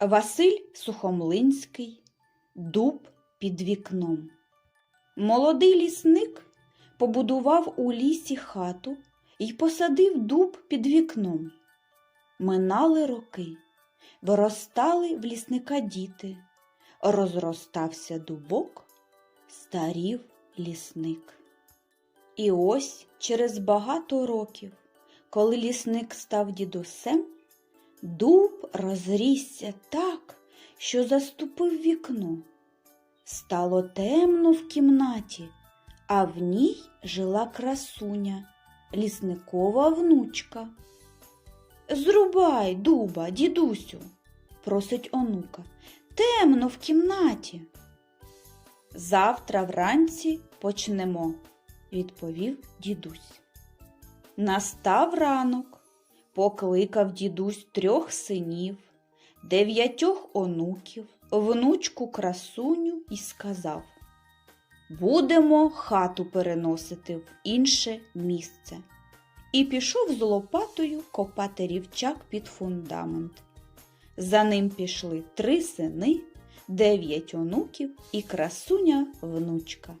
Василь Сухомлинський Дуб під вікном. Молодий лісник побудував у лісі хату і посадив дуб під вікном. Минали роки, виростали в лісника діти, розростався дубок, старів лісник. І ось через багато років, коли лісник став дідусем, дуб розрісся так, що заступив вікно. Стало темно в кімнаті, а в ній жила красуня, лісникова внучка. Зрубай, дуба, дідусю, просить онука, темно в кімнаті. Завтра вранці почнемо, відповів дідусь. Настав ранок, покликав дідусь трьох синів, дев'ятьох онуків, внучку красуню і сказав Будемо хату переносити в інше місце. І пішов з лопатою копати рівчак під фундамент. За ним пішли три сини, дев'ять онуків і красуня внучка.